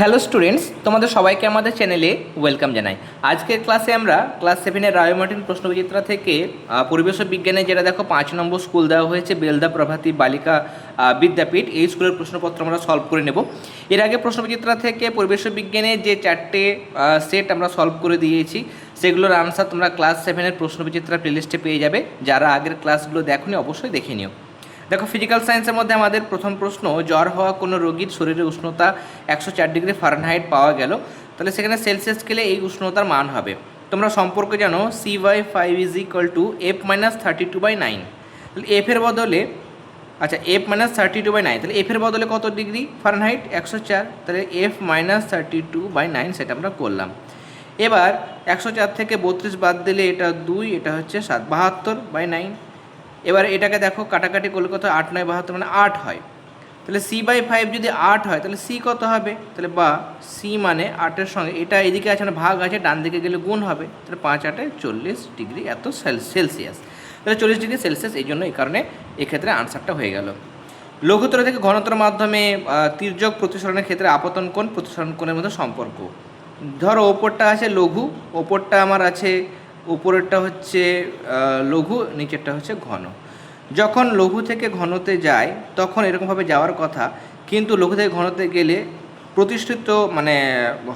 Hello students তোমাদের সবাইকে আমাদের চ্যানেলে ওয়েলকাম জানাই। আজকের ক্লাসে আমরা ক্লাস সেভেনের রায়োমার্টিন প্রশ্নবিচিত্রা থেকে পরিবেশ বিজ্ঞানে যেটা দেখো, পাঁচ নম্বর স্কুল দেওয়া হয়েছে, বেলদা প্রভাতী বালিকা বিদ্যাপীঠ। এই স্কুলের প্রশ্নপত্র আমরা সলভ করে নেব। এর আগে প্রশ্নবিচিত্রা থেকে পরিবেশ বিজ্ঞানে যে চারটে সেট আমরা সলভ করে দিয়েছি, সেগুলোর আনসার তোমরা ক্লাস সেভেনের প্রশ্নবিচিত্রা প্লেলিস্টে পেয়ে যাবে। যারা আগের ক্লাসগুলো দেখোনি, অবশ্যই দেখে নিও। দেখো ফিজিক্যাল সায়েন্সের মধ্যে আমাদের প্রথম প্রশ্ন, জ্বর হওয়া কোনো রোগীর শরীরের উষ্ণতা একশো চার ডিগ্রি ফারেনহাইট পাওয়া গেল। তাহলে সেখানে সেলসিয়াস স্কেলে এই উষ্ণতার মান হবে। তোমরা সম্পর্কে জানো C by five is equal to F minus thirty two by nine তাহলে এফের বদলে আচ্ছা F minus thirty two by nine তাহলে এফের বদলে কত ডিগ্রি ফারেনহাইট একশো চার। তাহলে F minus thirty two by nine সেটা আমরা করলাম। এবার একশো চার থেকে বত্রিশ বাদ দিলে এটা দুই, এটা হচ্ছে সাত, বাহাত্তর বাই নাইন এবার এটাকে দেখো কাটাকাটি করলে কত আট নয় বাহাত্তর মানে আট হয়। তাহলে সি বাই ফাইভ যদি আট হয়, তাহলে সি কত হবে? তাহলে বা সি মানে আটের সঙ্গে, এটা এদিকে আছে মানে ভাগ আছে ডান দিকে গেলে গুণ হবে। তাহলে পাঁচ আটে চল্লিশ ডিগ্রি এত সেলসিয়াস তাহলে চল্লিশ ডিগ্রি সেলসিয়াস এই জন্য এই কারণে এক্ষেত্রে আনসারটা হয়ে গেল। লঘুতর থেকে ঘনতর মাধ্যমে তির্যক প্রতিসরণের ক্ষেত্রে আপতন কোণ, প্রতিসরণ কোণের মধ্যে সম্পর্ক। ধরো ওপরটা আছে লঘু, ওপরটা আমার আছে উপরেরটা হচ্ছে লঘু, নিচেরটা হচ্ছে ঘন। যখন লঘু থেকে ঘনতে যায়, তখন এরকমভাবে যাওয়ার কথা, কিন্তু লঘু থেকে ঘনতে গেলে প্রতিষ্ঠিত মানে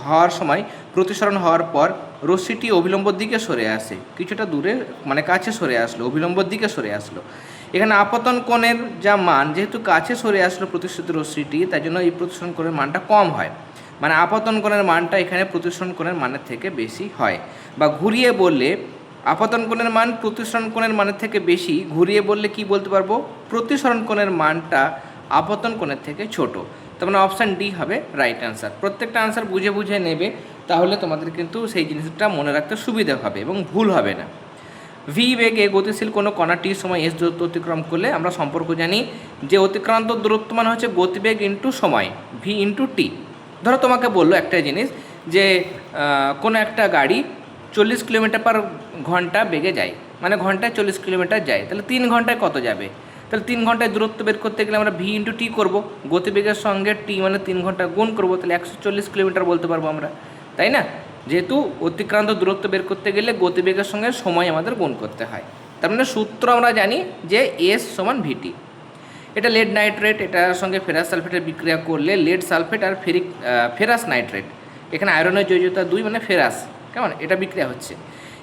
হওয়ার সময়, প্রতিসরণ হওয়ার পর রশ্মিটি অবিলম্বর দিকে সরে আসে। কিছুটা দূরে মানে কাছে সরে আসলো অবিলম্বর দিকে সরে আসলো। এখানে আপতন কোণের যা মান, যেহেতু কাছে সরে আসলো প্রতিষ্ঠিত রশ্মিটি, তাই জন্য এই প্রতিসরণ কোণের মানটা কম হয়। মানে আপতন কোণের মানটা এখানে প্রতিসরণ কোণের মানের থেকে বেশি হয়। বা ঘুরিয়ে বললে আপতন কোণের মান, প্রতিসরণ কোণের মানের থেকে বেশি, ঘুরিয়ে বললে কি বলতে পারব? প্রতিসরণ কোণের মানটা আপতন কোণের থেকে ছোট। তার মানে অপশান ডি হবে রাইট অ্যান্সার প্রত্যেকটা আনসার বুঝে বুঝে নেবে, তাহলে তোমাদের কিন্তু সেই জিনিসটা মনে রাখতে সুবিধা হবে এবং ভুল হবে না। ভি বেগে গতিশীল কোনো কণা টির সময় এস দূরত্ব অতিক্রম করলে আমরা সম্পর্ক জানি যে অতিক্রান্ত দূরত্ব মানে হচ্ছে গতিবেগ ইন্টু সময় ভি ইন্টু টি ধরো তোমাকে বলল একটা জিনিস যে কোনো একটা গাড়ি চল্লিশ কিলোমিটার পার ঘণ্টা বেগে যায়। মানে ঘন্টায় চল্লিশ কিলোমিটার যায়। তাহলে তিন ঘন্টায় কত যাবে? তাহলে তিন ঘন্টায় দূরত্ব বের করতে গেলে আমরা ভি ইন্টু টি করব। গতিবেগের সঙ্গে টি মানে তিন ঘণ্টা গুণ করব। তাহলে একশো চল্লিশ কিলোমিটার বলতে পারব আমরা। তাই না? যেহেতু অতিক্রান্ত দূরত্ব বের করতে গেলে গতিবেগের সঙ্গে সময় আমাদের গুণ করতে হয়। তার মানে সূত্র আমরা জানি যে এস সমান ভিটি এটা লেড নাইট্রেট এটার সঙ্গে ফেরাস সালফেটের বিক্রিয়া করলে লেড সালফেট আর ফেরিক ফেরাস নাইট্রেট এখানে আয়রনের জৈজতা দুই মানে ফেরাস কেমন? এটা বিক্রিয়া হচ্ছে।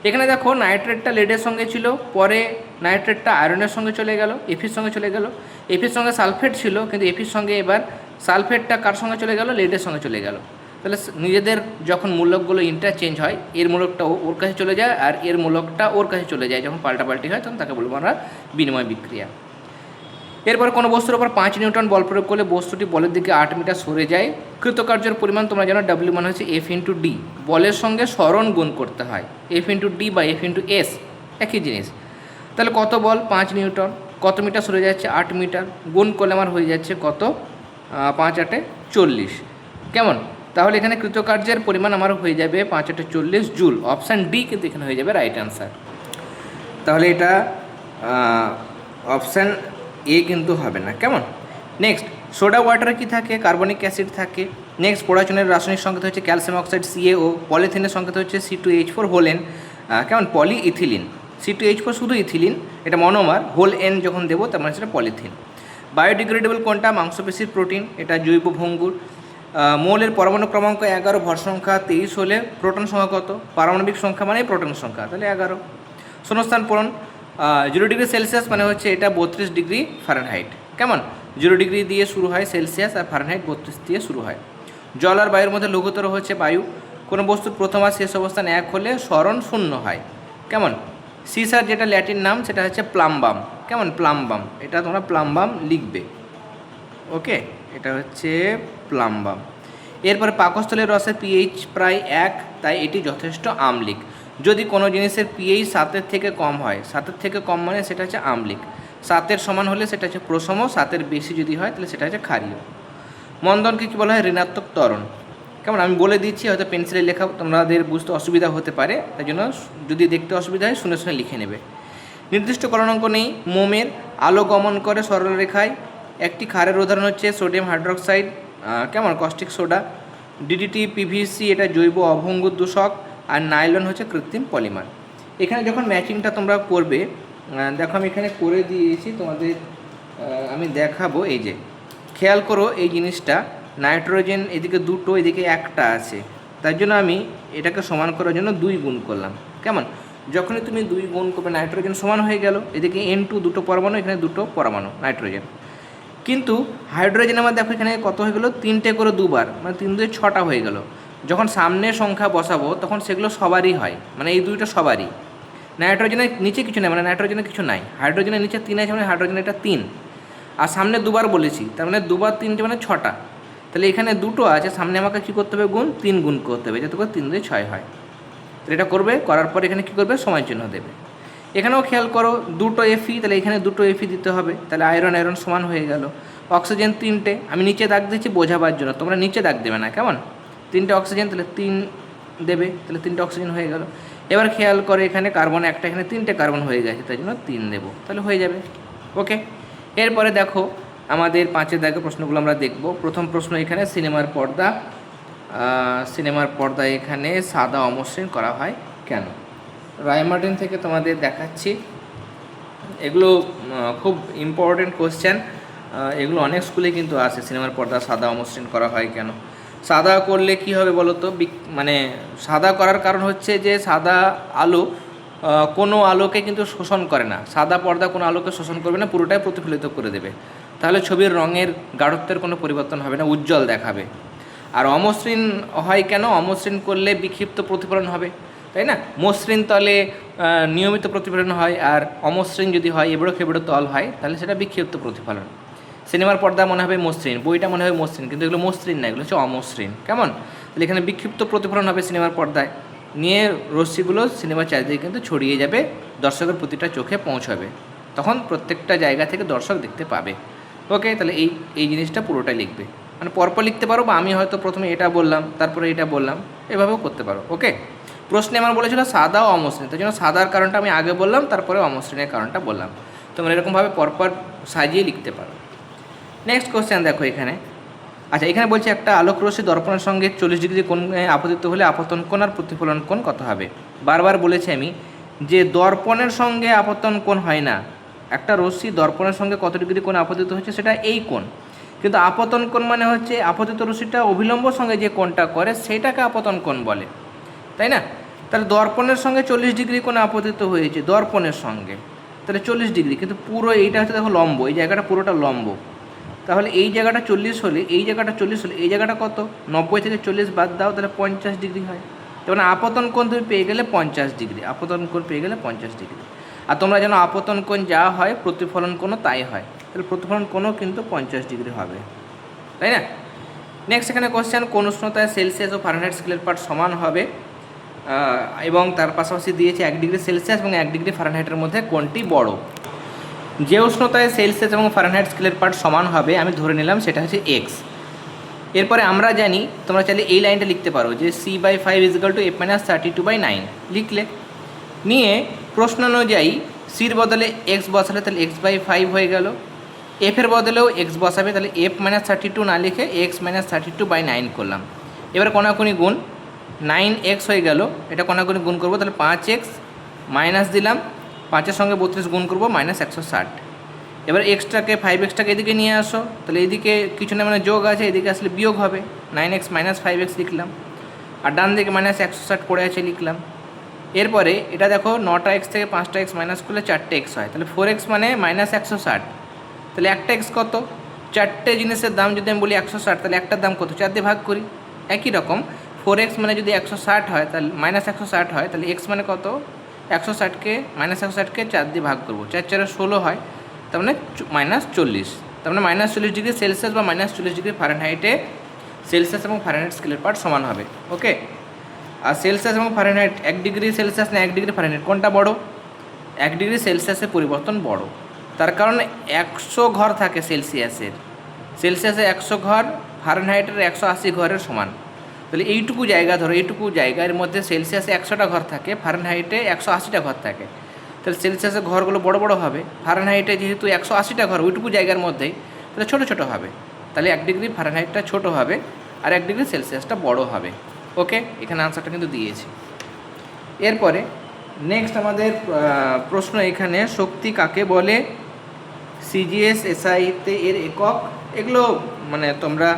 এখানে দেখো নাইট্রেটটা লেডের সঙ্গে ছিল, পরে নাইট্রেটটা আয়রনের সঙ্গে চলে গেল এফির সঙ্গে চলে গেল। এফির সঙ্গে সালফেট ছিল, কিন্তু এফির সঙ্গে এবার সালফেটটা কার সঙ্গে চলে গেল? লেডের সঙ্গে চলে গেল। তাহলে নিজেদের যখন মূলকগুলো ইন্টারচেঞ্জ হয়, এর মূলকটা ওর কাছে চলে যায়, আর এর মূলকটা ওর কাছে চলে যায়। যখন পাল্টাপাল্টি হয়, তখন তাকে বলব আমরা বিনিময় বিক্রিয়া। এরপর কোনো বস্তুর ওপর পাঁচ নিউটন বল প্রয়োগ করলে বস্তুটি বলের দিকে আট মিটার সরে যায়। কৃতকার্যের পরিমাণ তোমরা জানো ডাব্লিউ মানে হচ্ছে এফ ইন্টু ডি বলের সঙ্গে স্মরণ গুণ করতে হয়। এফ ইন্টু ডি বা এফ ইন্টু এস একই জিনিস। তাহলে কত বল? পাঁচ নিউটন। কত মিটার সরে যাচ্ছে? আট মিটার। গুণ করলে আমার হয়ে যাচ্ছে কত? পাঁচ আটে চল্লিশ। কেমন? তাহলে এখানে কৃতকার্যের পরিমাণ আমার হয়ে যাবে পাঁচ আটে চল্লিশ জুল। অপশান ডি কিন্তু এখানে হয়ে যাবে রাইট অ্যান্সার। তাহলে এটা অপশান এ কিন্তু হবে না। কেমন? নেক্সট সোডা ওয়াটারে কি থাকে? কার্বনিক অ্যাসিড থাকে। নেক্সট পড়াচুনের রাসায়নিক সংকেত হচ্ছে ক্যালসিয়াম অক্সাইড সিএও পলিথিনের সংকেত হচ্ছে C two H four whole N কেমন? Polyethylene C two H four শুধু ইথিলিন এটা মনোমার হোল এন যখন দেবো, তার মানে সেটা পলিথিন বায়োডিগ্রেডেবল কোনটা? মাংসপেশির প্রোটিন এটা জৈব ভঙ্গুর। মৌলের পরমাণু ক্রমাঙ্ক এগারো, ভর সংখ্যা তেইশ হলে প্রোটন সংখ্যা কত? পারমাণবিক সংখ্যা মানে প্রোটন সংখ্যা, তাহলে এগারো। শূন্যস্থান পূরণ জিরো ডিগ্রি সেলসিয়াস মানে হচ্ছে এটা বত্রিশ ডিগ্রি ফারেনহাইট কেমন? জিরো ডিগ্রি দিয়ে শুরু হয় সেলসিয়াস আর ফারেনহাইট বত্রিশ দিয়ে শুরু হয়। জল আর বায়ুর মধ্যে লঘুতর হচ্ছে বায়ু। কোনো বস্তুর প্রথম আর শেষ অবস্থান এক হলে স্মরণ শূন্য হয়। কেমন? সিসার যেটা ল্যাটিন নাম, সেটা হচ্ছে প্লাম্বাম কেমন? প্লাম্বাম এটা তোমরা প্লাম্বাম লিখবে। ওকে? এটা হচ্ছে প্লাম্বাম এরপরে পাকস্থলের রসের পিএইচ প্রায় এক, তাই এটি যথেষ্ট আমলিক। যদি কোনো জিনিসের পিএইচ সাতের থেকে কম হয়, সাতের থেকে কম মানে সেটা হচ্ছে আমলিক। সাতের সমান হলে সেটা হচ্ছে প্রশম সাতের বেশি যদি হয় তাহলে সেটা হচ্ছে ক্ষারীয়। মন্দনকে কী বলা হয়? ঋণাত্মক ত্বরণ। কেমন? আমি বলে দিচ্ছি, হয়তো পেন্সিলে লেখা তোমাদের বুঝতে অসুবিধা হতে পারে, তাই জন্য যদি দেখতে অসুবিধা হয়, শুনে শুনে লিখে নেবে। নির্দিষ্ট করণাঙ্ক নেই, মোমের আলো গমন করে সরলরেখায়। একটি ক্ষারের উদাহরণ হচ্ছে সোডিয়াম হাইড্রোক্সাইড কেমন? কস্টিক সোডা ডিডিটি পিভিসি এটা জৈব অভঙ্গ দূষক। আর নাইলন হচ্ছে কৃত্রিম পলিমার। এখানে যখন ম্যাচিংটা তোমরা করবে দেখো আমি এখানে করে দিয়েছি, তোমাদের আমি দেখাবো এই যে। খেয়াল করো এই জিনিসটা, নাইট্রোজেন এদিকে দুটো, এদিকে একটা আছে। তার জন্য আমি এটাকে সমান করার জন্য দুই গুণ করলাম। কেমন? যখনই তুমি দুই গুণ করবে, নাইট্রোজেন সমান হয়ে গেল, এদিকে এন টু দুটো পরমাণু, এখানে দুটো পরমাণু, নাইট্রোজেন। কিন্তু হাইড্রোজেন আমার দেখো এখানে কত হয়ে গেলো? তিনটে করে দুবার মানে তিন দুই ছটা হয়ে গেল। যখন সামনে সংখ্যা বসাবো, তখন সেগুলো সবারই হয়। মানে এই দুইটা সবারই। নাইট্রোজেনের নিচে কিছু নেই মানে নাইট্রোজেনের কিছু নাই। হাইড্রোজেনের নিচে তিন আছে মানে হাইড্রোজেন এটা তিন। আর সামনে দুবার বলেছি, তার মানে দুবার তিনটে মানে ছটা। তাহলে এখানে দুটো আছে, সামনে আমাকে কী করতে হবে? গুণ তিন গুণ করতে হবে, যাতে করে তিন দুই ছয় হয়। তাহলে এটা করবে, করার পর এখানে কী করবে? সময় চিহ্ন দেবে। এখানেও খেয়াল করো, দুটো এফি তাহলে এখানে দুটো এফি দিতে হবে। তাহলে আয়রন আয়রন সমান হয়ে গেল। অক্সিজেন তিনটে, আমি নিচে দাগ দিচ্ছি বোঝাবার জন্য। তোমরা নিচে দাগ দেবে না, কেমন? তিনটে অক্সিজেন তাহলে তিন দেবে, তাহলে তিনটে অক্সিজেন হয়ে গেল। এবার খেয়াল করে এখানে কার্বন একটা, এখানে তিনটে কার্বন হয়ে গেছে, তাই জন্য তিন দেবো। তাহলে হয়ে যাবে। ওকে এরপরে দেখো, আমাদের পাঁচের দাগের প্রশ্নগুলো আমরা দেখব। প্রথম প্রশ্ন এখানে, সিনেমার পর্দা। সিনেমার পর্দা এখানে সাদা অমসৃণ করা হয় কেন? রায়মার্টিন থেকে তোমাদের দেখাচ্ছি। এগুলো খুব ইম্পর্টেন্ট কোশ্চেন এগুলো অনেক স্কুলে কিন্তু আসে, সিনেমার পর্দা সাদা অমসৃণ করা হয় কেন? সাদা করলে কি হবে বলো তো মানে সাদা করার কারণ হচ্ছে যে সাদা আলো কোনো আলোকে কিন্তু শোষণ করে না। সাদা পর্দা কোনো আলোকে শোষণ করবে না, পুরোটাই প্রতিফলিত করে দেবে। তাহলে ছবির রঙের গাঢ়ত্বের কোনো পরিবর্তন হবে না, উজ্জ্বল দেখাবে। আর অমসৃণ হয় কেন? অমসৃণ করলে বিক্ষিপ্ত প্রতিফলন হবে, তাই না? মসৃণ তলে নিয়মিত প্রতিফলন হয়, আর অমসৃণ যদি হয় এবড়ো খেবড়ো তল হয়, তাহলে সেটা বিক্ষিপ্ত প্রতিফলন। সিনেমার পর্দা মনে হবে মসৃণ, বইটা মনে হবে মসৃণ, কিন্তু এগুলো মসৃণ না, এগুলো হচ্ছে অমসৃণ। কেমন? তাহলে এখানে বিক্ষিপ্ত প্রতিফলন হবে সিনেমার পর্দায়। নিয়ে রশ্মিগুলো সিনেমার চারিদিকে কিন্তু ছড়িয়ে যাবে, দর্শকের প্রতিটা চোখে পৌঁছাবে। তখন প্রত্যেকটা জায়গা থেকে দর্শক দেখতে পাবে। ওকে, তাহলে এই এই জিনিসটা পুরোটাই লিখবে। মানে পরপর লিখতে পারো বা আমি হয়তো প্রথমে এটা বললাম, তারপরে এটা বললাম, এভাবেও করতে পারো। ওকে? প্রশ্নে আমার বলেছিল সাদা ও অমসৃণ তাই জন্য সাদার কারণটা আমি আগে বললাম, তারপরে অমসৃণের কারণটা বললাম। তোমরা এরকমভাবে পরপর সাজিয়ে লিখতে পারো। নেক্সট কোশ্চেন দেখো এখানে। আচ্ছা এখানে বলছে একটা আলোক রশ্মি দর্পণের সঙ্গে চল্লিশ ডিগ্রি কোণ আপতিত হলে আপতন কোণ আর প্রতিফলন কোণ কত হবে? বারবার বলেছি আমি, যে দর্পণের সঙ্গে আপতন কোণ হয় না, একটা রশ্মি দর্পণের সঙ্গে কত ডিগ্রি কোণ আপতিত হচ্ছে সেটা এই কোণ। কিন্তু আপতন কোণ মানে হচ্ছে আপতিত রশ্মিটা অভিলম্ব সঙ্গে যে কোণটা করে সেটাকে আপতন কোণ বলে, তাই না? তাহলে দর্পণের সঙ্গে চল্লিশ ডিগ্রি কোণ আপতিত হয়েছে দর্পণের সঙ্গে, তাহলে চল্লিশ ডিগ্রি, কিন্তু পুরো এইটা হচ্ছে দেখো লম্ব, এই জায়গাটা পুরোটা লম্ব। তাহলে এই জায়গাটা চল্লিশ হলে, এই জায়গাটা চল্লিশ হলে, এই জায়গাটা কত? নব্বই থেকে চল্লিশ বাদ দাও, তাহলে পঞ্চাশ ডিগ্রি হয়। তার মানে আপতন কোণ তুমি পেয়ে গেলে পঞ্চাশ ডিগ্রি, আপতন কোণ পেয়ে গেলে পঞ্চাশ ডিগ্রি। আর তোমরা যেন আপতন কোণ যা হয়, প্রতিফলন কোণও তাই হয়। তাহলে প্রতিফলন কোণও কিন্তু পঞ্চাশ ডিগ্রি হবে। তাই না? নেক্সট এখানে কোশ্চেন কোন উষ্ণতায় সেলসিয়াস ও ফারেনহাইট স্কেলের পার্ট সমান হবে? এবং তার পাশাপাশি দিয়েছে এক ডিগ্রি সেলসিয়াস এবং এক ডিগ্রি ফারেনহাইটের মধ্যে কোনটি বড়। যে উষ্ণতায় সেলসিয়াস এবং ফারেনহাইট স্কেলের পার্ট সমান হবে, আমি ধরে নিলাম সেটা হচ্ছে এক্স এরপরে আমরা জানি, তোমরা চাইলে এই লাইনটা লিখতে পারো যে C by five is equal to F minus thirty two by nine লিখলে। নিয়ে প্রশ্ন অনুযায়ী সির বদলে এক্স বসালে তাহলে এক্স বাই ফাইভ হয়ে গেল। এফের বদলেও এক্স বসাবে, তাহলে এফ মাইনাস থার্টি টু না লিখে X minus thirty two by nine করলাম। এবার কোনাকুনি গুণ। নাইন এক্স হয়ে গেল, এটা কোনাকুনি গুণ করব, তাহলে পাঁচ এক্স মাইনাস দিলাম। পাঁচের সঙ্গে বত্রিশ গুণ করব মাইনাস একশো ষাট। এবার এক্সট্রাকে ফাইভ এক্সট্রাকে এদিকে নিয়ে আসো, তাহলে এদিকে কিছু না মানে যোগ আছে, এদিকে আসলে বিয়োগ হবে। Nine X minus five X লিখলাম। আর ডান দিকে মাইনাস একশো ষাট পড়ে আছে লিখলাম। এরপরে এটা দেখো নটা এক্স থেকে পাঁচটা এক্স মাইনাস করলে চারটে এক্স হয়। তাহলে ফোর এক্স মানে মাইনাস একশো ষাট। তাহলে একটা এক্স কত? চারটে জিনিসের দাম যদি আমি বলি একশো ষাট, তাহলে একটার দাম কত? চার দিয়ে ভাগ করি। একই রকম ফোর এক্স মানে যদি একশো ষাট হয়, তাহলে মাইনাস একশো ষাট হয়, তাহলে এক্স মানে কত? একশো ষাটকে, মাইনাস একশো ষাটকে চার দিয়ে ভাগ করব। চার চারে ষোলো হয়, তার মানে মাইনাস চল্লিশ। তার মানে মাইনাস চল্লিশ ডিগ্রি সেলসিয়াস বা মাইনাস চল্লিশ ডিগ্রি ফারেনহাইটে সেলসিয়াস এবং ফারেনহাইট স্কেলের পার্ট সমান হবে, ওকে? আর সেলসিয়াস এবং ফারেনহাইট এক ডিগ্রি সেলসিয়াস না এক ডিগ্রি ফারেনহাইট, কোনটা বড়? এক ডিগ্রি সেলসিয়াসের পরিবর্তন বড়। তার কারণ একশো ঘর থাকে সেলসিয়াসের। সেলসিয়াসে একশো ঘর, ফারেনহাইটের একশো আশি ঘরের সমান। তাহলে এইটুকু জায়গা ধরো, এইটুকু জায়গার মধ্যে সেলসিয়াসে একশোটা ঘর থাকে ফারেনহাইটে একশো আশিটা ঘর থাকে। তাহলে সেলসিয়াসের ঘরগুলো বড় বড় হবে ফারেনহাইটে যেহেতু একশো আশিটা ঘর, ওইটুকু জায়গার মধ্যেই, তাহলে ছোটো ছোটো হবে। তাহলে এক ডিগ্রি ফারেনহাইটটা ছোটো হবে আর এক ডিগ্রি সেলসিয়াসটা বড় হবে। ওকে এখানে আনসারটা কিন্তু দিয়েছি। এরপরে নেক্সট আমাদের প্রশ্ন এখানে, শক্তি কাকে বলে? সিজিএস এসআইতে এর একক? এগুলো মানে তোমরা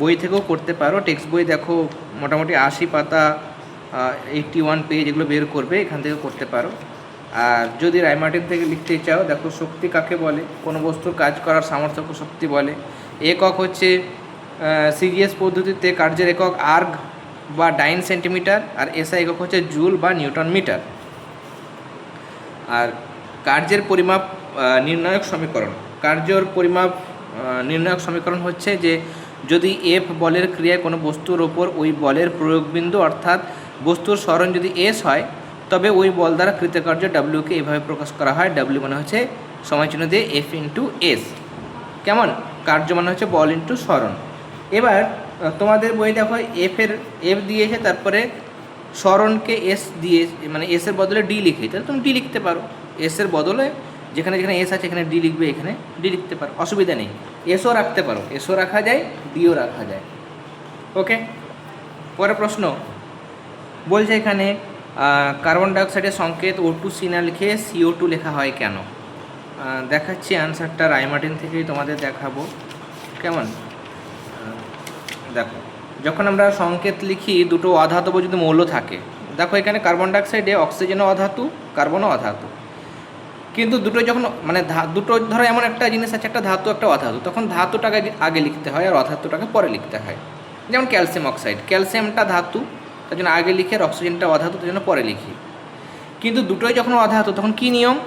বই থেকেও করতে পারো। টেক্সট বই দেখো, মোটামুটি আশি পাতা এইটটি ওয়ান পেজ এগুলো বের করবে, এখান থেকে করতে পারো। আর যদি রায়মার্টিন থেকে লিখতে চাও, দেখো শক্তি কাকে বলে, কোনো বস্তুর কাজ করার সামর্থ্যকে শক্তি বলে। একক হচ্ছে সিজিএস পদ্ধতিতে কার্যের একক আর্গ বা ডাইন সেন্টিমিটার, আর এসআই একক হচ্ছে জুল বা নিউটন মিটার। আর কার্যের পরিমাপ নির্ণায়ক সমীকরণ। কার্যর পরিমাপ নির্ণায়ক সমীকরণ হচ্ছে যে যদি এফ বলের ক্রিয়ায় কোনো বস্তুর ওপর ওই বলের প্রয়োগবিন্দু অর্থাৎ বস্তুর স্মরণ যদি এস হয়, তবে ওই বল দ্বারা কৃতকার্য ডাব্লিউকে এভাবে প্রকাশ করা হয়। ডাব্লিউ মানে হচ্ছে সময়চিহ্ন দিয়ে এফ ইন্টু এস কেমন? কার্য মানে হচ্ছে বল ইন্টু স্মরণ। এবার তোমাদের বই দেখো এফের এফ দিয়েছে তারপরে স্মরণকে এস দিয়ে মানে এস এর বদলে ডি লিখে। তাহলে তুমি ডি লিখতে পারো। এস এর বদলে যেখানে যেখানে এস আছে, এখানে ডি লিখবে, এখানে ডি লিখতে পারো। অসুবিধা নেই। এসও রাখতে পারো। এসও রাখা যায় ডিও রাখা যায়। ওকে? পরের প্রশ্ন। বলছে এখানে কার্বন ডাইঅক্সাইডের সংকেত ও টু সি না লিখে সিও টু লেখা হয় কেন? দেখাচ্ছি আনসারটা রায়মার্টিন থেকেই তোমাদের দেখাবো। কেমন? দেখো, যখন আমরা সংকেত লিখি, দুটো অধাতব যদি মৌল থাকে। দেখো এখানে কার্বন ডাইঅক্সাইডে অক্সিজেনও অধাতু কার্বনও অধাতু। কিন্তু দুটো যখন মানে দুটো ধরো এমন একটা জিনিস আছে, একটা ধাতু, একটা অধাতু। তখন ধাতুটাকে আগে- লিখতে হয় আর অধাতুটাকে পরে লিখতে হয়। যেমন ক্যালসিয়াম অক্সাইড। ক্যালসিয়ামটা ধাতু, তার জন্য আগে লিখে আর অক্সিজেনটা অধাতু, তার জন্য পরে লিখি। কিন্তু দুটোই যখন অধাতু, তখন কি নিয়ম?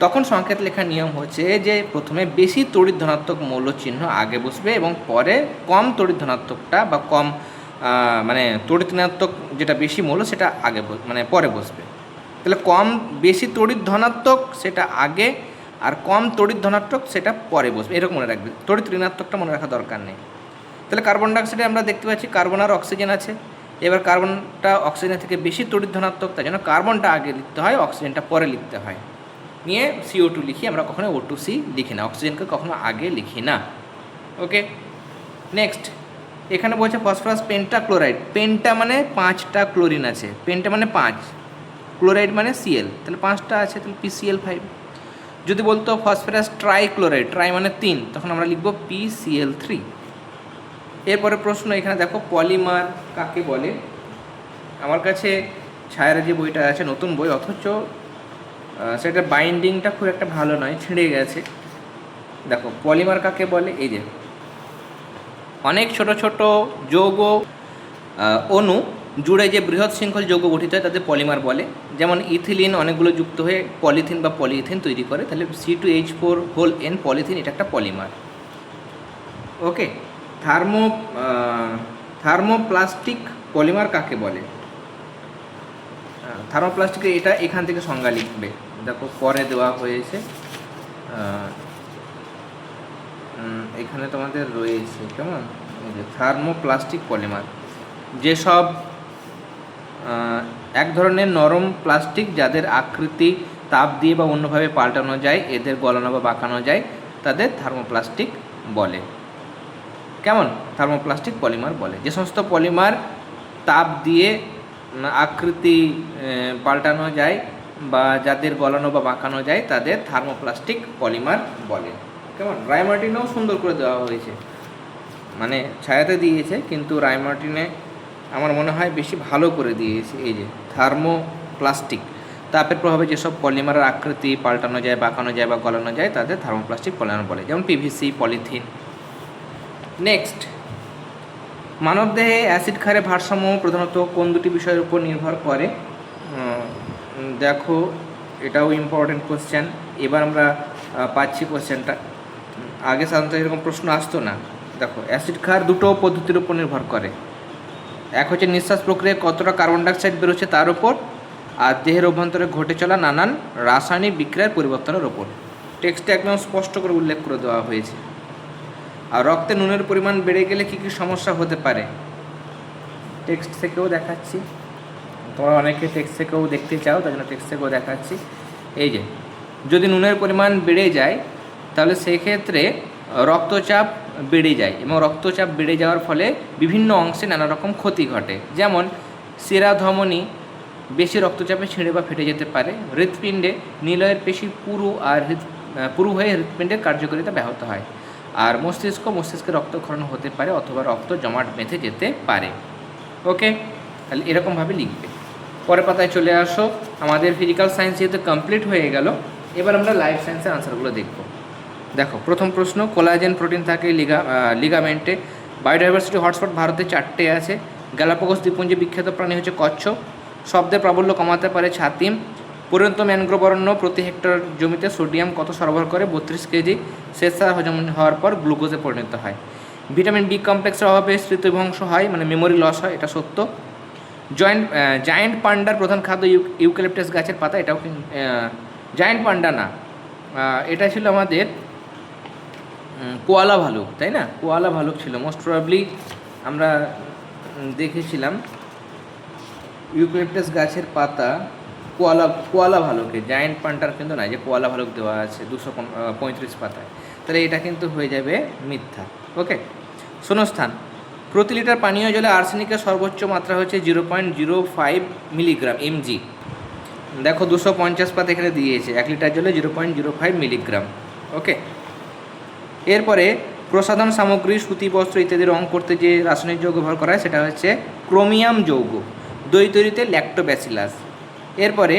তখন সংকেত লেখার নিয়ম হচ্ছে যে প্রথমে বেশি তড়িৎ ধনাত্মক মৌল চিহ্ন আগে বসবে এবং পরে কম তড়িৎ ধনাত্মকটা বা কম মানে তড়িৎ ধনাত্মক যেটা বেশি মৌল, সেটা আগে মানে পরে বসবে। তাহলে কম বেশি তড়িৎ ধনাত্মক সেটা আগে আর কম তড়িৎ ধনাত্মক সেটা পরে বসবে। এরকম মনে রাখবে। তড়িৎ ঋণাত্মকটা মনে রাখা দরকার নেই। তাহলে কার্বন ডাইঅক্সাইডে আমরা দেখতে পাচ্ছি কার্বন আর অক্সিজেন আছে। এবার কার্বনটা অক্সিজেনের থেকে বেশি তড়িৎ ধনাত্মক, তাই জন্য কার্বনটা আগে লিখতে হয় অক্সিজেনটা পরে লিখতে হয়। নিয়ে সিও টু লিখি, আমরা কখনো ও টু সি লিখি না। অক্সিজেনকে কখনো আগে লিখি না। ওকে নেক্সট এখানে বলছে ফসফরাস পেন্টা ক্লোরাইড পেন্টা মানে পাঁচটা ক্লোরিন আছে। পেন্টা মানে পাঁচ। ক্লোরাইড মানে সিএল তাহলে পাঁচটা আছে, তাহলে পিসিএল ফাইভ যদি বলতো ফসফরাস ট্রাই ক্লোরাইড ট্রাই মানে তিন, তখন আমরা লিখব পিসিএল থ্রি এরপরে প্রশ্ন, এখানে দেখো পলিমার কাকে বলে? আমার কাছে ছায়ারা যে বইটা আছে, নতুন বই, অথচ সেটার বাইন্ডিংটা খুব একটা ভালো নয়, ছিঁড়ে গেছে। দেখো পলিমার কাকে বলে? এই যে, অনেক ছোট ছোট যৌগ অণু জুড়ে যে বৃহৎ শৃঙ্খল যৌগ গঠিত হয় তাদের পলিমার বলে। যেমন ইথিলিন অনেকগুলো যুক্ত হয়ে পলিথিন বা পলিইথিন তৈরি করে, তাহলে C two H four whole N polythene এটা একটা polymer okay thermo thermoplastic polymer কাকে বলে? থার্মোপ্লাস্টিকের এটা এখান থেকে সংজ্ঞা লিখবে। দেখো, পরে দেওয়া হয়েছে। এখানে তোমাদের রয়েছে, কেমন? থার্মোপ্লাস্টিক পলিমার যেসব এক ধরনের নরম প্লাস্টিক যাদের আকৃতি তাপ দিয়ে বা অন্যভাবে পাল্টানো যায়, এদের গলানো বা বাঁকানো যায়, তাদের থার্মোপ্লাস্টিক বলে। কেমন? থার্মোপ্লাস্টিক পলিমার বলে। যে সমস্ত পলিমার তাপ দিয়ে আকৃতি পাল্টানো যায় বা যাদের গলানো বা বাঁকানো যায়, তাদের থার্মোপ্লাস্টিক পলিমার বলে। কেমন? রায়মার্টিনেও সুন্দর করে দেওয়া হয়েছে। মানে ছায়াতে দিয়েছে, কিন্তু রায়মার্টিনে আমার মনে হয় বেশি ভালো করে দিয়েছে এই যে থার্মোপ্লাস্টিক। তাপের প্রভাবে যেসব পলিমারের আকৃতি পাল্টানো যায়, বাঁকানো যায় বা গলানো যায়, তাদের থার্মোপ্লাস্টিক পলিমার বলে। যেমন পিভিসি পলিথিন। নেক্সট মানবদেহে অ্যাসিড ক্ষারের ভারসাম্য প্রধানত কোন দুটি বিষয়ের উপর নির্ভর করে? দেখো, এটাও ইম্পর্টেন্ট কোশ্চেন এবার আমরা পাচ্ছি কোশ্চেনটা আগে সাধারণত এরকম প্রশ্ন আসতো না। দেখো, অ্যাসিড ক্ষার দুটো পদ্ধতির উপর নির্ভর করে। এক হচ্ছে নিঃশ্বাস প্রক্রিয়ায় কতটা কার্বন ডাইঅক্সাইড বেরোচ্ছে তার উপর, আর দেহের অভ্যন্তরে ঘটে চলা নানান রাসায়নিক বিক্রিয়ার পরিবর্তনের ওপর টেক্সটে একদম স্পষ্ট করে উল্লেখ করে দেওয়া হয়েছে। আর রক্তে নুনের পরিমাণ বেড়ে গেলে কী কী সমস্যা হতে পারে? টেক্সট থেকেও দেখাচ্ছি। তোমরা অনেকে টেক্সট থেকেও দেখতে চাও, তার জন্য টেক্সট থেকেও দেখাচ্ছি। এই যে, যদি নুনের পরিমাণ বেড়ে যায়, তাহলে সেক্ষেত্রে রক্তচাপ বেড়ে যায় এবং রক্তচাপ বেড়ে যাওয়ার ফলে বিভিন্ন অংশে নানা রকম ক্ষতি ঘটে। যেমন সেরা ধমনী বেশি রক্তচাপে ছিঁড়ে বা ফেটে যেতে পারে। হৃৎপিণ্ডে নিলয়ের পেশি পুরু আর হৃদ পুরু হয়ে হৃৎপিণ্ডের কার্যকারিতা ব্যাহত হয়। আর মস্তিষ্ক, মস্তিষ্কে রক্তক্ষরণ হতে পারে অথবা রক্ত জমাট বেঁধে যেতে পারে। ওকে? তাহলে এরকমভাবে লিখবে। পরের পাতায় চলে আসো। আমাদের ফিজিক্যাল সায়েন্স যেহেতু কমপ্লিট হয়ে গেল, এবার আমরা লাইফ সায়েন্সের আনসারগুলো দেখব। দেখো, প্রথম প্রশ্ন কোলাজেন প্রোটিন থাকে লিগা লিগামেন্টে বায়োডাইভার্সিটি হটস্পট ভারতে চারটে আছে। গ্যালাপাগোস দ্বীপপুঞ্জে বিখ্যাত প্রাণী হচ্ছে কচ্ছপ। শব্দের প্রাবল্য কমাতে পারে ছাতিম। পরিণত ম্যানগ্রোভ অরণ্য প্রতি হেক্টর জমিতে সোডিয়াম কত সরবরাহ করে? বত্রিশ কেজি। স্বেচ্ছা হজম হওয়ার পর গ্লুকোজে পরিণত হয়। ভিটামিন বি কমপ্লেক্সের অভাবে স্মৃতিভ্রংশ হয় মানে মেমোরি লস হয়, এটা সত্য। জয়েন্ট জায়েন্ট পান্ডার প্রধান খাদ্য ইউ ইউক্যালিপটাস গাছের পাতা, এটাও জায়েন্ট পান্ডা না। এটা ছিল আমাদের কোয়ালা ভালুক, তাই না? কোয়ালা ভালুক ছিল। মোস্ট প্রবাবলি আমরা দেখেছিলাম ইউক্যালিপটাস গাছের পাতা কোয়ালা কোয়ালা ভালুকে জায়েন্ট পান্টার কিন্তু না যে কোয়ালা ভালুক দেওয়া আছে, দুশো পঁয়ত্রিশ পাতায়। তাহলে এটা কিন্তু হয়ে যাবে মিথ্যা ওকে শূন্যস্থান। প্রতি লিটার পানীয় জলে আর্সেনিকের সর্বোচ্চ মাত্রা হচ্ছে zero point zero five milligram, MG. দেখো, দুশো পঞ্চাশ পাতা এখানে দিয়েছে, এক লিটার জলে zero point zero five milligram okay এরপরে প্রসাধন সামগ্রী, সুতি, বস্ত্র ইত্যাদি রং করতে যে রাসায়নিক যৌগ ব্যবহার করা হয়, সেটা হচ্ছে ক্রোমিয়াম যৌগ, দই তৈরিতে ল্যাক্টোব্যাসিলাস এরপরে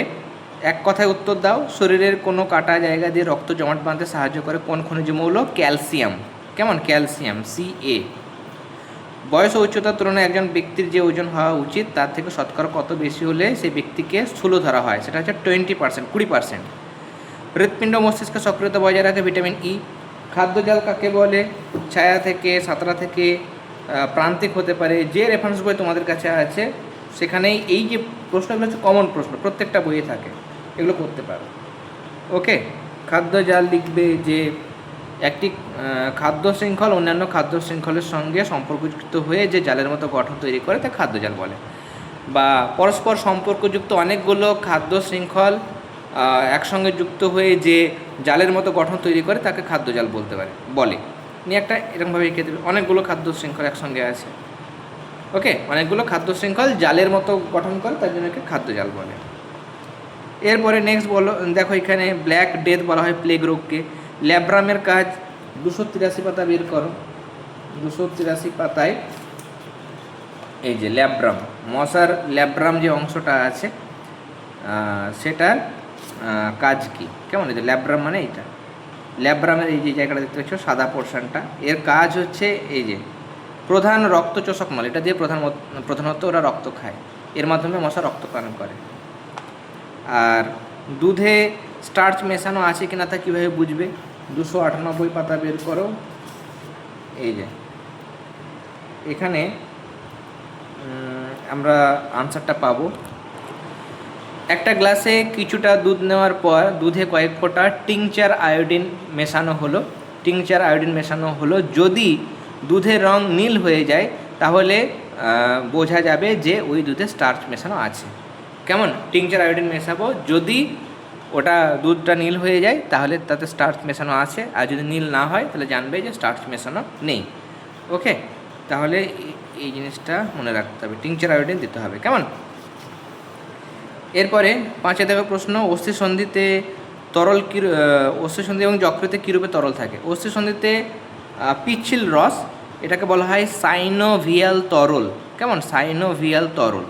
এক কথায় উত্তর দাও, শরীরের কোনো কাটা জায়গা দিয়ে রক্ত জমাট বাঁধতে সাহায্য করে কোন খনিজ মৌল? ক্যালসিয়াম। কেমন? ক্যালসিয়াম সি এ বয়স ও উচ্চতার তুলনায় একজন ব্যক্তির যে ওজন হওয়া উচিত, তার থেকে শতকরা কত বেশি হলে সেই ব্যক্তিকে স্থূল ধরা হয়? সেটা হচ্ছে টোয়েন্টি পার্সেন্ট কুড়ি পার্সেন্ট হৃৎপিণ্ড মস্তিষ্ক সক্রিয়তা বজায় রাখে ভিটামিন ই খাদ্যজাল কাকে বলে, ছায়া থেকে, সাঁতরা থেকে প্রান্তিক হতে পারে, যে রেফারেন্স বই তোমাদের কাছে আছে, সেখানেই এই যে প্রশ্নগুলো হচ্ছে কমন প্রশ্ন, প্রত্যেকটা বইয়ে থাকে, এগুলো করতে পারো। ওকে খাদ্য জাল লিখবে যে একটি খাদ্য শৃঙ্খল অন্যান্য খাদ্য শৃঙ্খলের সঙ্গে সম্পর্কযুক্ত হয়ে যে জালের মতো গঠন তৈরি করে তা খাদ্য জাল বলে। বা পরস্পর সম্পর্কযুক্ত অনেকগুলো খাদ্য শৃঙ্খল একসঙ্গে যুক্ত হয়ে যে জালের মতো গঠন তৈরি করে তাকে খাদ্য জাল বলতে পারে, বলে। নিয়ে একটা এরকমভাবে এঁকে দেবে। অনেকগুলো খাদ্য শৃঙ্খল একসঙ্গে আছে। ওকে? অনেকগুলো খাদ্য শৃঙ্খল জালের মতো গঠন করে, তার জন্য একে খাদ্য জাল বলে। এরপরে নেক্সট বলো, দেখো এখানে ব্ল্যাক ডেথ বলা হয় প্লেগ রোগকে। ল্যাব্রামের কাজ দুশো তিরাশি পাতা বের করো। দুশো তিরাশি পাতায় এই যে ল্যাব্রাম, মশার ল্যাব্রাম যে অংশটা আছে সেটার কাজ কি? কেমন এই যে ল্যাব্রাম মানে এইটা? ল্যাব্রামের এই যে জায়গাটা দেখতে পাচ্ছ, সাদা পোর্শনটা। এর কাজ হচ্ছে এই যে, প্রধান রক্তচোষক নল এটা দিয়ে প্রধান প্রধানত ওরা রক্ত খায়। এর মাধ্যমে মশা রক্তপান করে। আর দুধে স্টার্চ মেশানো আছে কিনা তা কীভাবে বুঝবে? দুশো আটানব্বই পাতা বের করো। এই যে, এখানে আমরা আনসারটা পাবো। একটা গ্লাসে কিছুটা দুধ নেওয়ার পর দুধে কয়েক ফোঁটা টিংচার আয়োডিন মেশানো হলো। টিংচার আয়োডিন মেশানো হলো। যদি দুধের রং নীল হয়ে যায়, তাহলে বোঝা যাবে যে ওই দুধে স্টার্চ মেশানো আছে। কেমন? টিংচার আয়োডিন মেশাবো। যদি ওটা দুধটা নীল হয়ে যায়, তাহলে তাতে স্টার্চ মেশানো আছে। আর যদি নীল না হয়, তাহলে জানবে যে স্টার্চ মেশানো নেই। ওকে? তাহলে এই জিনিসটা মনে রাখতে হবে। টিংচার আয়োডিন দিতে হবে। কেমন? এরপরে পাঁচে দেখো প্রশ্ন, অস্থি সন্ধিতে তরল কি অস্থি সন্ধি এবং যকৃতে কীরূপে তরল থাকে? অস্থি সন্ধিতে পিচ্ছিল রস, এটাকে বলা হয় সাইনোভিয়াল তরল। কেমন? সাইনোভিয়াল তরল।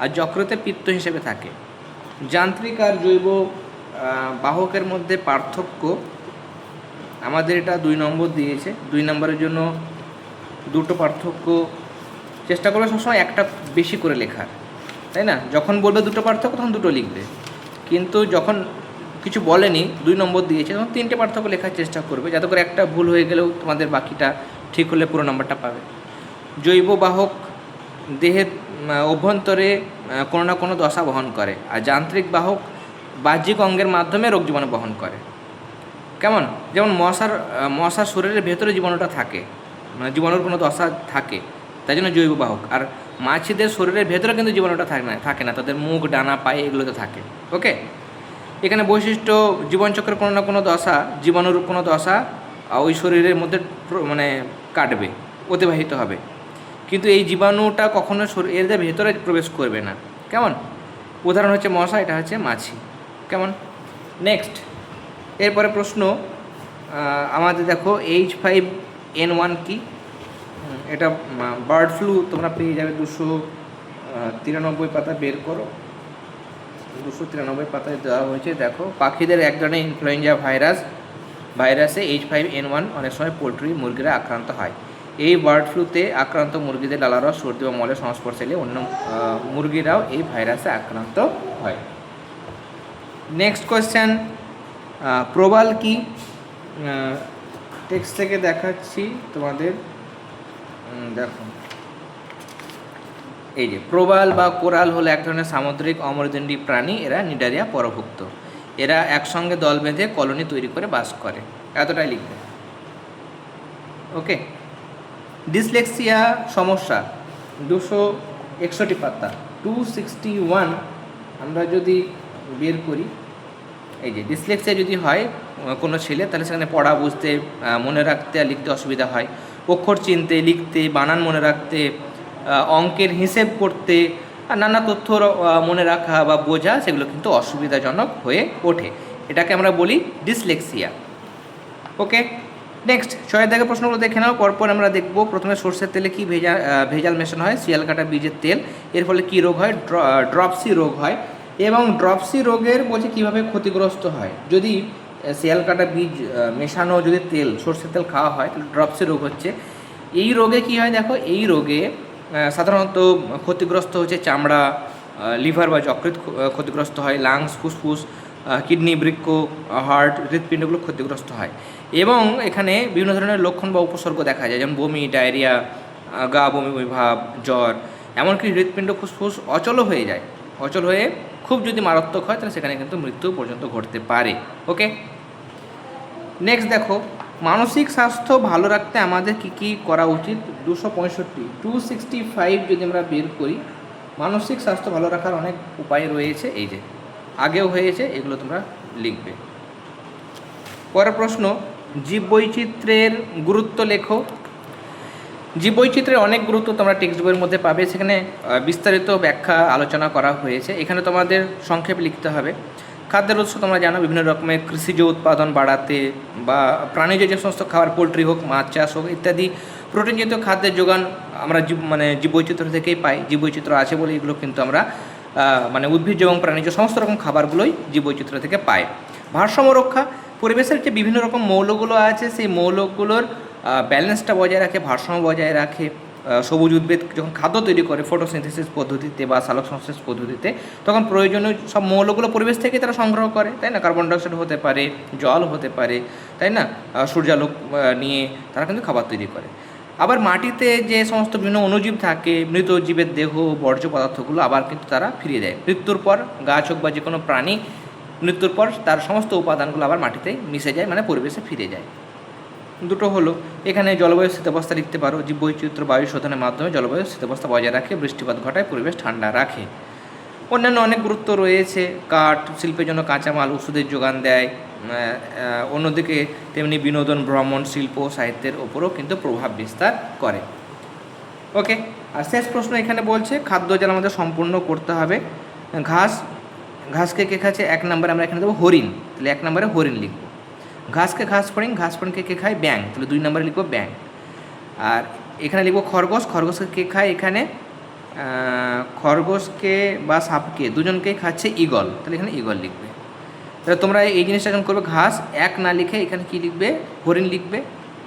আর যকৃতে পিত্ত হিসেবে থাকে। যান্ত্রিক আর জৈব বাহকের মধ্যে পার্থক্য, আমাদের এটা দুই নম্বর দিয়েছে। দুই নম্বরের জন্য দুটো পার্থক্য। চেষ্টা করবে সবসময় একটা বেশি করে লেখার। তাই না? যখন বলবে দুটো পার্থক্য, তখন দুটো লিখবে। কিন্তু যখন কিছু বলেনি, দুই নম্বর দিয়েছে, তখন তিনটে পার্থক্য লেখার চেষ্টা করবে, যাতে করে একটা ভুল হয়ে গেলেও তোমাদের বাকিটা ঠিক হলে পুরো নম্বরটা পাবে। জৈব বাহক দেহের অভ্যন্তরে কোনো না কোনো দশা বহন করে, আর যান্ত্রিক বাহক বাহ্যিক অঙ্গের মাধ্যমে রোগ জীবাণু বহন করে। কেমন? যেমন মশার মশার শরীরের ভেতরে জীবাণুটা থাকে মানে জীবাণুর কোনো দশা থাকে তাই জন্য জৈব বাহক। আর মাছিদের শরীরের ভেতরে কিন্তু জীবাণুটা থাকে না থাকে না। তাদের মুখ, ডানা, পায়ে এগুলোতে থাকে, ওকে? এখানে বৈশিষ্ট্য, জীবনচক্রের কোনো না কোনো দশা জীবাণুর কোনো দশা ওই শরীরের মধ্যে মানে কাটবে, অতিবাহিত হবে। কিন্তু এই জীবাণুটা কখনো এদের ভেতরে প্রবেশ করবে না। কেমন? উদাহরণ হচ্ছে মশা, এটা হচ্ছে মাছি। কেমন? নেক্সট এরপরে প্রশ্ন আমাদের দেখো এইচ ফাইভ এন ওয়ান কি? এটা বার্ড ফ্লু তোমরা পেয়ে যাবে দুশো তিরানব্বই পাতা বের করো। দুশো তিরানব্বই পাতায় দেওয়া হয়েছে। দেখো, পাখিদের এক ধরনের ইনফ্লুয়েঞ্জা ভাইরাস ভাইরাসে এইচ ফাইভ এন ওয়ান অনেক সময় পোলট্রি মুরগিরা আক্রান্ত হয়। এই বার্ড ফ্লুতে আক্রান্ত মুরগিদের লালারস, সর্দি বা মলের সংস্পর্শে এলে অন্য মুরগিরাও এই ভাইরাসে আক্রান্ত হয়। নেক্সট কোয়েশ্চেন প্রবাল কি? টেক্সট থেকে দেখাচ্ছি তোমাদের। দেখো। এই যে, প্রবাল বা কোরাল হলো এক ধরনের সামুদ্রিক অমরদণ্ডী প্রাণী, এরা নিডারিয়া পরভুক্ত। এরা একসঙ্গে দল বেঁধে কলোনি তৈরি করে বাস করে। এতটাই লিখবে। ওকে? ডিসলেক্সিয়া সমস্যা, দুশো একষট্টি পাতা টু সিক্সটি ওয়ান আমরা যদি বের করি, এই যে, ডিসলেক্সিয়া যদি হয় কোনো ছেলে, তাহলে সেখানে পড়া, বুঝতে মনে রাখতে আর লিখতে অসুবিধা হয়। অক্ষর চিনতে, লিখতে, বানান মনে রাখতে অঙ্কের হিসেব করতে নানা তথ্য মনে রাখা বা বোঝা, সেগুলো কিন্তু অসুবিধাজনক হয়ে ওঠে। এটাকে আমরা বলি ডিসলেক্সিয়া। ওকে, নেক্সট ছয়ের দাগে প্রশ্নগুলো দেখে নাও, পরপর আমরা দেখব প্রথমে সর্ষের তেলে কি ভেজা ভেজাল মেশানো হয়, শিয়াল কাটা বীজের তেল, এর ফলে কী রোগ হয় ড্রপসি রোগ হয়, এবং ড্রপসি রোগের বলছে কীভাবে ক্ষতিগ্রস্ত হয়। যদি আহ, শিয়াল কাটা বীজ মেশানো যদি তেল সর্ষের তেল খাওয়া হয় তাহলে ড্রপসি রোগ হচ্ছে। এই রোগে কি হয় দেখো এই রোগে সাধারণত ক্ষতিগ্রস্ত হচ্ছে চামড়া লিভার বা যকৃৎ ক্ষতিগ্রস্ত হয় লাংস ফুসফুস কিডনি বৃক্ষ হার্ট হৃৎপিণ্ডগুলো ক্ষতিগ্রস্ত হয়। এবং এখানে বিভিন্ন ধরনের লক্ষণ বা উপসর্গ দেখা যায় যেমন বমি ডায়রিয়া গা বমি বমি ভাব জ্বর এমনকি হৃৎপিণ্ড ফুসফুস অচল হয়ে যায়। অচল হয়ে খুব যদি মারাত্মক হয় তাহলে সেখানে কিন্তু মৃত্যু পর্যন্ত ঘটতে পারে। ওকে নেক্সট দেখো, মানসিক স্বাস্থ্য ভালো রাখতে আমাদের কি কি করা উচিত? দুশো পঁয়ষট্টি। টু সিক্সটি ফাইভ যদি আমরা বের করি, মানসিক স্বাস্থ্য ভালো রাখার অনেক উপায় রয়েছে। এই যে, আগেও হয়েছে, এগুলো তোমরা লিখবে। পরের প্রশ্ন, জীববৈচিত্র্যের গুরুত্ব লেখো। জীববৈচিত্র্যের অনেক গুরুত্ব তোমরা টেক্সট বইয়ের মধ্যে পাবে। সেখানে বিস্তারিত ব্যাখ্যা আলোচনা করা হয়েছে। এখানে তোমাদের সংক্ষেপে লিখতে হবে। খাদ্যের উৎস তোমরা জানো, বিভিন্ন রকমের কৃষিজ উৎপাদন বাড়াতে বা প্রাণীজ যে সমস্ত খাবার, পোলট্রি হোক, মাছ, চাষ হোক, ইত্যাদি প্রোটিনজাত খাদ্যের যোগান আমরা মানে জীববৈচিত্র্য থেকেই পাই, জীববৈচিত্র্য আছে বলে এগুলো কিন্তু আমরা মানে উদ্ভিজ্জ এবং প্রাণীজ সমস্ত রকম খাবারগুলোই জীববৈচিত্র্য থেকে পাই। ভারসাম্য রক্ষা, পরিবেশের যে বিভিন্ন রকম মৌলগুলো আছে, সেই মৌলগুলোর ব্যালেন্সটা বজায় রাখে, ভারসাম্য বজায় রাখে। সবুজ উদ্ভিদ যখন খাদ্য তৈরি করে ফটোসিনথেসিস পদ্ধতিতে বা সালোক সংশ্লেষ পদ্ধতিতে, তখন প্রয়োজনীয় সব মৌলগুলো পরিবেশ থেকে তারা সংগ্রহ করে, তাই না? কার্বন ডাইঅক্সাইড হতে পারে, জল হতে পারে, তাই না? সূর্যালোক নিয়ে তারা কিন্তু খাবার তৈরি করে। আবার মাটিতে যে সমস্ত বিভিন্ন অণুজীব থাকে, মৃত জীবের দেহ, বর্জ্য পদার্থগুলো আবার কিন্তু তারা ফিরিয়ে দেয়। মৃত্যুর পর গাছ হোক বা যে কোনো প্রাণী, মৃত্যুর পর তার সমস্ত উপাদানগুলো আবার মাটিতে মিশে যায় মানে পরিবেশে ফিরে যায়। দুটো হলো, এখানে জলবায়ু স্থিতাবস্থা লিখতে পারো, জীব বৈচিত্র্য, বায়ু শোধনের মাধ্যমে জলবায়ু স্থিতাবস্থা বজায় রাখে, বৃষ্টিপাত ঘটায়, পরিবেশ ঠান্ডা রাখে। অন্যান্য অনেক গুরুত্ব রয়েছে, কাঠ, শিল্পের জন্য কাঁচামাল, ওষুধের যোগান দেয় অন্যদিকে তেমনি বিনোদন, ভ্রমণ, শিল্প সাহিত্যের ওপরও কিন্তু প্রভাব বিস্তার করে। ওকে, আর শেষ প্রশ্ন এখানে বলছে, খাদ্য যেন আমাদের সম্পূর্ণ করতে হবে। ঘাস, ঘাসকে কে খাচ্ছে? এক নম্বরে আমরা এখানে দেবো হরিণ। তাহলে এক নম্বরে হরিণ লিখব। ঘাসকে ঘাস ফড়িং, ঘাস ফড়িংকে কে খায়? ব্যাং তাহলে দুই নম্বরে লিখব ব্যাং আর এখানে লিখব খরগোশ। খরগোশকে কে খায়? এখানে খরগোশকে বা সাপকে দুজনকেই খাচ্ছে ইগল তাহলে এখানে ইগল লিখবে। তাহলে তোমরা এই জিনিসটা যখন করবে, ঘাস এক না লিখে এখানে কি লিখবে? হরিণ লিখবে।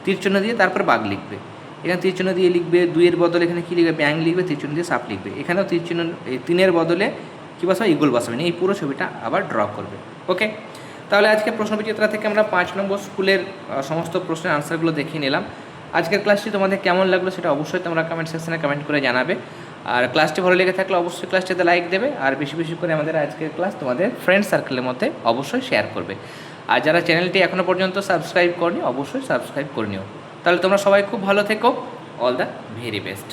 তীরচিহ্ন দিয়ে তারপর বাঘ লিখবে। এখানে তীরচিহ্ন দিয়ে লিখবে, দুইয়ের বদলে এখানে কি লিখবে? ব্যাং লিখবে, তীরচিহ্ন দিয়ে সাপ লিখবে। এখানেও তীরচিহ্ন, এই তিনের বদলে কী বসাবে? ইগল বসাবেন এই পুরো ছবিটা আবার ড্র করবে। ওকে তাহলে আজকে প্রশ্নবিচিত্রা থেকে আমরা পাঁচ নম্বর স্কুলের সমস্ত প্রশ্নের আনসারগুলো দেখিয়ে নিলাম। আজকের ক্লাসটি তোমাদের কেমন লাগল সেটা অবশ্যই তোমরা কমেন্ট সেকশনে কমেন্ট করে জানাবে। আর ক্লাসটি ভালো লেগে থাকলে অবশ্যই ক্লাসটিতে লাইক দেবে আর বেশি বেশি করে আমাদের আজকের ক্লাস তোমাদের ফ্রেন্ড সার্কেলের মধ্যে অবশ্যই শেয়ার করবে। আর যারা চ্যানেলটি এখনও পর্যন্ত সাবস্ক্রাইব করনি, অবশ্যই সাবস্ক্রাইব করে নিও। তাহলে তোমরা সবাই খুব ভালো থেকো। All the very best